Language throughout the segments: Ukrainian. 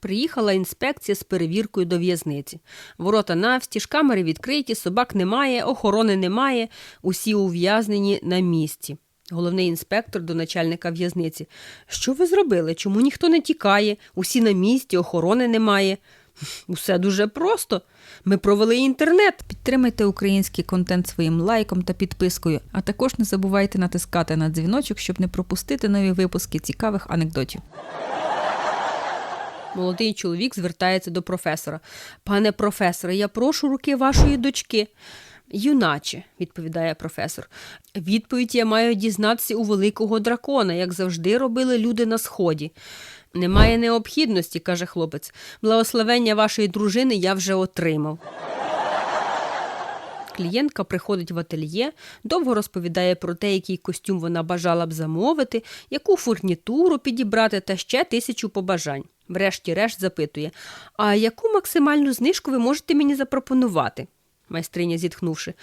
Приїхала інспекція з перевіркою до в'язниці. Ворота навстіж, камери відкриті, собак немає, охорони немає, усі ув'язнені на місці. Головний інспектор до начальника в'язниці. Що ви зробили? Чому ніхто не тікає? Усі на місці, охорони немає. Усе дуже просто. Ми провели інтернет. Підтримайте український контент своїм лайком та підпискою, а також не забувайте натискати на дзвіночок, щоб не пропустити нові випуски цікавих анекдотів. Молодий чоловік звертається до професора. Пане професоре, я прошу руки вашої дочки. Юначе, відповідає професор. Відповідь я маю дізнатися у великого дракона, як завжди робили люди на сході. Немає необхідності, каже хлопець. Благословення вашої дружини я вже отримав. Клієнтка приходить в ательє, довго розповідає про те, який костюм вона бажала б замовити, яку фурнітуру підібрати та ще тисячу побажань. Врешті-решт запитує: А яку максимальну знижку ви можете мені запропонувати? Майстриня зітхнувши.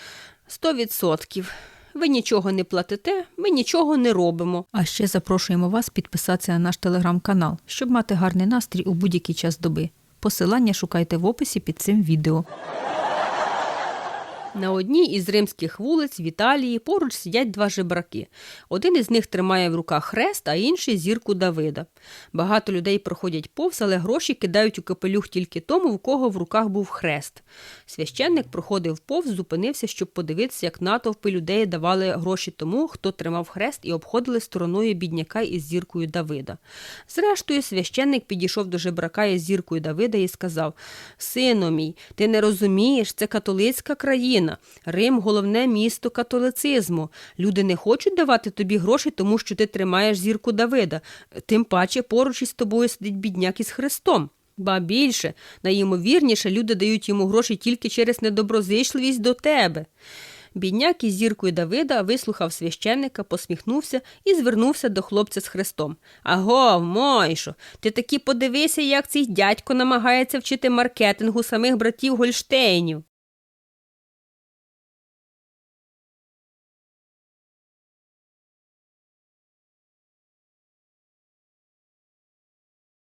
Сто відсотків. Ви нічого не платите, ми нічого не робимо. А ще запрошуємо вас підписатися на наш телеграм-канал, щоб мати гарний настрій у будь-який час доби. Посилання шукайте в описі під цим відео. На одній із римських вулиць в Італії поруч сидять два жебраки. Один із них тримає в руках хрест, а інший зірку Давида. Багато людей проходять повз, але гроші кидають у капелюх тільки тому, в кого в руках був хрест. Священник проходив повз, зупинився, щоб подивитися, як натовпи людей давали гроші тому, хто тримав хрест, і обходили стороною бідняка із зіркою Давида. Зрештою, священник підійшов до жебрака із зіркою Давида і сказав: Сину мій, ти не розумієш, це католицька країна. Рим головне місто католицизму. Люди не хочуть давати тобі гроші, тому що ти тримаєш зірку Давида. Тим паче поруч із тобою сидить бідняк із хрестом. Ба більше, найімовірніше, люди дають йому гроші тільки через недоброзичливість до тебе. Бідняк із зіркою Давида вислухав священника, посміхнувся і звернувся до хлопця з хрестом. Аго, Мойшо, ти таки подивися, як цей дядько намагається вчити маркетингу самих братів Гольштейнів.